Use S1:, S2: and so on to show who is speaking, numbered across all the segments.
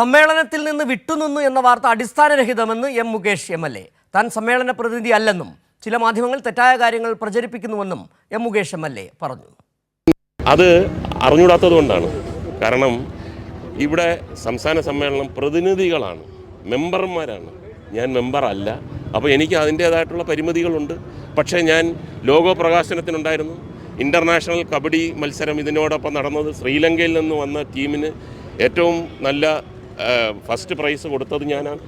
S1: സമ്മേളനത്തിൽ നിന്ന് വിട്ടുനിന്നു എന്ന വാർത്ത അടിസ്ഥാനരഹിതമെന്ന് M Mukesh M L A. താൻ സമ്മേളന പ്രതിനിധി അല്ലെന്നും ചില മാധ്യമങ്ങൾ തെറ്റായ കാര്യങ്ങൾ പ്രചരിപ്പിക്കുന്നുവെന്നും M Mukesh M L A പറഞ്ഞു.
S2: അത് അറിഞ്ഞൂടാത്തത് കൊണ്ടാണ്. കാരണം ഇവിടെ സംസ്ഥാന സമ്മേളനം പ്രതിനിധികളാണ് മെമ്പർമാരാണ്. ഞാൻ മെമ്പർ അല്ല. അപ്പോൾ എനിക്ക് അതിന്റേതായിട്ടുള്ള പരിമിതികളുണ്ട്. പക്ഷേ ഞാൻ ലോഗോ പ്രകാശനത്തിനുണ്ടായിരുന്നു. ഇന്റർനാഷണൽ കബഡി മത്സരം ഇതിനോടൊപ്പം നടന്നത് ശ്രീലങ്കയിൽ നിന്ന് വന്ന ടീമിന് ഏറ്റവും നല്ല ഫസ്റ്റ് പ്രൈസ് കൊടുത്തത് ഞാനാണ്.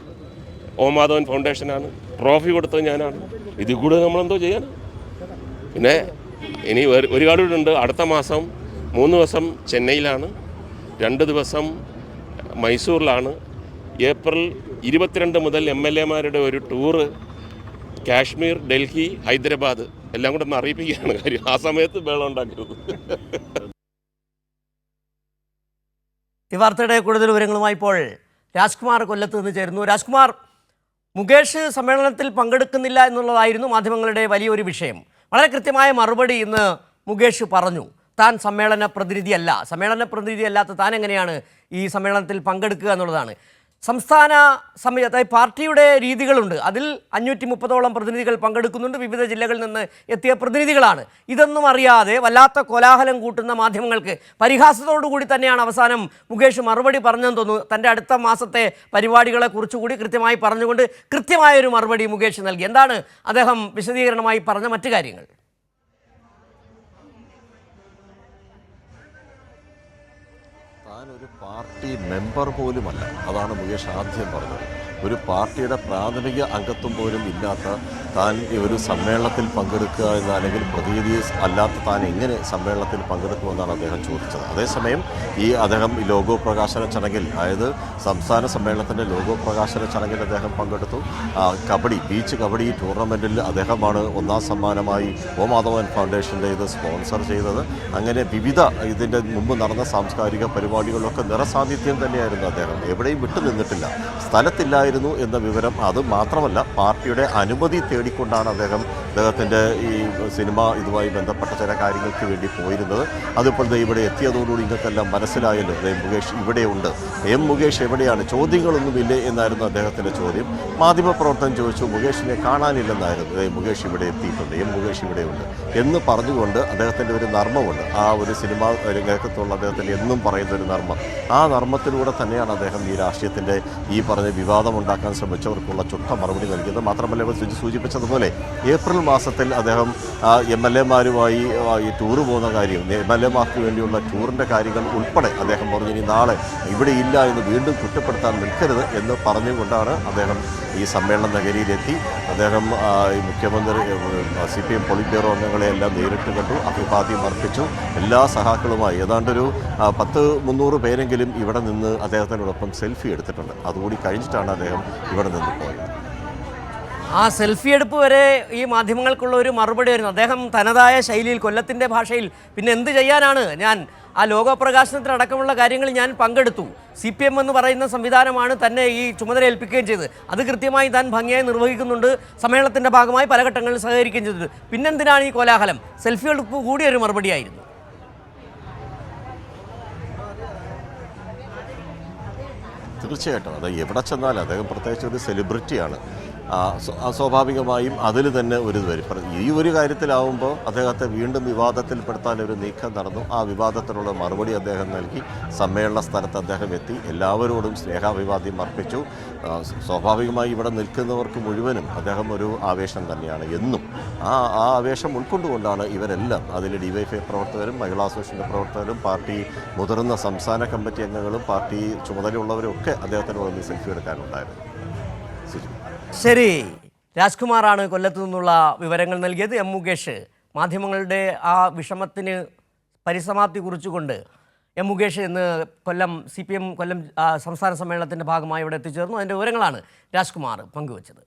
S2: ഓമാധവൻ ഫൗണ്ടേഷനാണ്. ട്രോഫി കൊടുത്തത് ഞാനാണ്. ഇതിൽ കൂടെ നമ്മളെന്തോ ചെയ്യാൻ പിന്നെ ഇനി ഒരു കൂടെ ഉണ്ട് അടുത്ത മാസം മൂന്ന് ദിവസം ചെന്നൈയിലാണ്. രണ്ട് ദിവസം മൈസൂറിലാണ് ഏപ്രിൽ ഇരുപത്തിരണ്ട് മുതൽ എം എൽ എമാരുടെ ഒരു ടൂറ് കാശ്മീർ ഡൽഹി ഹൈദരാബാദ് എല്ലാം കൂടെ ഒന്ന് അറിയിപ്പിക്കുകയാണ് കാര്യം. ആ സമയത്ത് വെള്ളം ഉണ്ടാക്കരുത്.
S1: ഈ വാർത്തയുടെ കൂടുതൽ വിവരങ്ങളുമായി ഇപ്പോൾ രാജ്കുമാർ കൊല്ലത്ത് നിന്ന് ചേരുന്നു. രാജ്കുമാർ മുകേഷ് സമ്മേളനത്തിൽ പങ്കെടുക്കുന്നില്ല എന്നുള്ളതായിരുന്നു മാധ്യമങ്ങളുടെ വലിയൊരു വിഷയം. വളരെ കൃത്യമായ മറുപടി ഇന്ന് മുകേഷ് പറഞ്ഞു. താൻ സമ്മേളന പ്രതിനിധിയല്ല. സമ്മേളന പ്രതിനിധിയല്ലാത്ത താൻ എങ്ങനെയാണ് ഈ സമ്മേളനത്തിൽ പങ്കെടുക്കുക എന്നുള്ളതാണ്. സംസ്ഥാന സമിതി അതായത് പാർട്ടിയുടെ രീതികളുണ്ട്. അതിൽ അഞ്ഞൂറ്റി മുപ്പതോളം പ്രതിനിധികൾ പങ്കെടുക്കുന്നുണ്ട്. വിവിധ ജില്ലകളിൽ നിന്ന് എത്തിയ പ്രതിനിധികളാണ്. ഇതൊന്നും അറിയാതെ വല്ലാത്ത കോലാഹലം കൂട്ടുന്ന മാധ്യമങ്ങൾക്ക് പരിഹാസത്തോടുകൂടി തന്നെയാണ് അവസാനം മുകേഷ് മറുപടി പറഞ്ഞെന്ന് തോന്നുന്നു. തന്റെ അടുത്ത മാസത്തെ പരിപാടികളെ കുറിച്ചുകൂടി കൃത്യമായി പറഞ്ഞുകൊണ്ട് കൃത്യമായൊരു മറുപടി മുകേഷ് നൽകി. എന്താണ് അദ്ദേഹം വിശദീകരണമായി പറഞ്ഞ മറ്റു കാര്യങ്ങൾ?
S3: താൻ ഒരു പാർട്ടി മെമ്പർ പോലുമല്ല. അതാണ് മുകേഷ് ആദ്യം പറഞ്ഞത്. ഒരു പാർട്ടിയുടെ പ്രാഥമിക അംഗത്വം പോലും ഇല്ലാത്ത താൻ ഒരു സമ്മേളനത്തിൽ പങ്കെടുക്കുക എന്ന അല്ലെങ്കിൽ പ്രതിനിധി അല്ലാത്ത താൻ എങ്ങനെ സമ്മേളനത്തിൽ പങ്കെടുക്കുമെന്നാണ് അദ്ദേഹം ചോദിച്ചത്. അതേസമയം ഈ അദ്ദേഹം ലോഗോ പ്രകാശന ചടങ്ങിൽ അതായത് സംസ്ഥാന സമ്മേളനത്തിന്റെ ലോഗോ പ്രകാശന ചടങ്ങിൽ അദ്ദേഹം പങ്കെടുത്തു. കബഡി ബീച്ച് കബഡി ടൂർണമെന്റിൽ അദ്ദേഹമാണ് ഒന്നാം സമ്മാനമായി ഓ മാധവൻ ഫൗണ്ടേഷന്റെ ഇത് സ്പോൺസർ ചെയ്തത്. അങ്ങനെ വിവിധ ഇതിന്റെ മുമ്പ് നടന്ന സാംസ്കാരിക പരിപാടികളിലൊക്കെ നിറസാന്നിധ്യം തന്നെയായിരുന്നു അദ്ദേഹം. എവിടെയും വിട്ടുനിന്നിട്ടില്ല. സ്ഥലത്തില്ലായിരുന്നു എന്ന വിവരം അത് മാത്രമല്ല പാർട്ടിയുടെ അനുമതി തേടിക്കൊണ്ടാണ് അദ്ദേഹം അദ്ദേഹത്തിന്റെ ഈ സിനിമ ഇതുമായി ബന്ധപ്പെട്ട ചില കാര്യങ്ങൾക്ക് വേണ്ടി പോയിരുന്നത്. അതിപ്പോൾ ഇവിടെ എത്തിയതോടുകൂടി ഇങ്ങൾക്കെല്ലാം മനസ്സിലായല്ലോ. എം മുകേഷ് ഇവിടെയുണ്ട്. എം മുകേഷ് എവിടെയാണ്? ചോദ്യങ്ങളൊന്നുമില്ലേ എന്നായിരുന്നു അദ്ദേഹത്തിന്റെ ചോദ്യം. മാധ്യമപ്രവർത്തനം ചോദിച്ചു മുകേഷിനെ കാണാനില്ലെന്നായിരുന്നു. എം മുകേഷ് ഇവിടെ എത്തിയിട്ടുണ്ട്. എം മുകേഷ് ഇവിടെയുണ്ട്. എന്ന് പറഞ്ഞുകൊണ്ട് അദ്ദേഹത്തിന്റെ ഒരു നർമ്മമുണ്ട്. ആ ഒരു സിനിമ രംഗത്തുള്ള അദ്ദേഹത്തിന്റെ എന്നും പറയുന്ന ഒരു നർമ്മം. ആ നർമ്മത്തിലൂടെ തന്നെയാണ് അദ്ദേഹം ഈ രാഷ്ട്രീയത്തിന്റെ ഈ പറഞ്ഞ വിവാദമുണ്ടാക്കാൻ ശ്രമിച്ചവർക്കുള്ള ചുട്ട മറുപടി നൽകിയത്. മാത്രമല്ല സുജി സൂചിപ്പിച്ചതുപോലെ ഏപ്രിൽ മാസത്തിൽ അദ്ദേഹം എം എൽ എമാരുമായി ഈ ടൂർ പോകുന്ന കാര്യം എം എൽ എമാർക്ക് വേണ്ടിയുള്ള ടൂറിന്റെ കാര്യങ്ങൾ ഉൾപ്പെടെ അദ്ദേഹം പറഞ്ഞു ഇനി നാളെ ഇവിടെ ഇല്ല എന്ന് വീണ്ടും കുറ്റപ്പെടുത്താൻ നിൽക്കരുത് എന്ന് പറഞ്ഞുകൊണ്ടാണ് അദ്ദേഹം ഈ സമ്മേളന നഗരിയിലെത്തി. അദ്ദേഹം ഈ മുഖ്യമന്ത്രി C P M polit bureau അംഗങ്ങളെ എല്ലാം നേരിട്ട് കണ്ടു അഭിവാദ്യം അർപ്പിച്ചു. എല്ലാ സഹാക്കളുമായി ഏതാണ്ടൊരു പത്ത് മുന്നൂറ് പേരെങ്കിലും ഇവിടെ നിന്ന് അദ്ദേഹത്തിനോടൊപ്പം സെൽഫി എടുത്തിട്ടുണ്ട്. അതുകൂടി കഴിഞ്ഞിട്ടാണ് അദ്ദേഹം ഇവിടെ നിന്ന് പോയത്.
S1: ആ സെൽഫി എടുപ്പ് വരെ ഈ മാധ്യമങ്ങൾക്കുള്ള ഒരു മറുപടി ആയിരുന്നു. അദ്ദേഹം തനതായ ശൈലിയിൽ കൊല്ലത്തിന്റെ ഭാഷയിൽ പിന്നെ എന്ത് ചെയ്യാനാണ്? ഞാൻ ആ ലോകപ്രകാശനത്തിനടക്കമുള്ള കാര്യങ്ങളിൽ ഞാൻ പങ്കെടുത്തു. സി പി എം എന്ന് പറയുന്ന സംവിധാനമാണ് തന്നെ ഈ ചുമതല ഏൽപ്പിക്കുകയും ചെയ്തത്. അത് കൃത്യമായി താൻ ഭംഗിയായി നിർവഹിക്കുന്നുണ്ട്. സമ്മേളനത്തിന്റെ ഭാഗമായി പല ഘട്ടങ്ങളിൽ സഹകരിക്കുകയും ചെയ്തത്. പിന്നെന്തിനാണ് ഈ കോലാഹലം? സെൽഫി എടുപ്പ് കൂടിയ ഒരു മറുപടിയായിരുന്നു.
S3: തീർച്ചയായിട്ടും. അത് എവിടെ ചെന്നാലും അദ്ദേഹം പ്രത്യേകിച്ച് ഒരു സെലിബ്രിറ്റിയാണ് സ്വാഭാവികമായും അതിൽ തന്നെ ഒരു വരും. ഈ ഒരു കാര്യത്തിലാവുമ്പോൾ അദ്ദേഹത്തെ വീണ്ടും വിവാദത്തിൽപ്പെടുത്താൻ ഒരു നീക്കം നടന്നു. ആ വിവാദത്തിനുള്ള മറുപടി അദ്ദേഹം നൽകി. സമ്മേളന സ്ഥലത്ത് അദ്ദേഹം എത്തി. എല്ലാവരോടും സ്നേഹാഭിവാദ്യം അർപ്പിച്ചു. സ്വാഭാവികമായി ഇവിടെ നിൽക്കുന്നവർക്ക് മുഴുവനും അദ്ദേഹം ഒരു ആവേശം തന്നെയാണ്. എന്നും ആ ആ ആവേശം ഉൾക്കൊണ്ടുകൊണ്ടാണ് ഇവരെല്ലാം. അതിൽ ഡിവൈഎഫ്ഐ പ്രവർത്തകരും മഹിളാ അസോസിയേഷന്റെ പ്രവർത്തകരും പാർട്ടി മുതിർന്ന സംസ്ഥാന കമ്മിറ്റി അംഗങ്ങളും പാർട്ടി ചുമതലയുള്ളവരും ഒക്കെ അദ്ദേഹത്തിനോട് ഒന്ന് സെൽഫി എടുക്കാനുണ്ടായിരുന്നു. സുജി.
S1: ശരി രാജ്കുമാറാണ് കൊല്ലത്തു നിന്നുള്ള വിവരങ്ങൾ നൽകിയത്. എം മുകേഷ് മാധ്യമങ്ങളുടെ ആ വിഷമത്തിന് പരിസമാപ്തി കുറിച്ചുകൊണ്ട് എം മുകേഷ് ഇന്ന് Kollam C P M Kollam സംസ്ഥാന സമ്മേളനത്തിന്റെ ഭാഗമായി ഇവിടെ എത്തിച്ചേർന്നു. അതിന്റെ വിവരങ്ങളാണ് രാജ്കുമാർ പങ്കുവച്ചത്.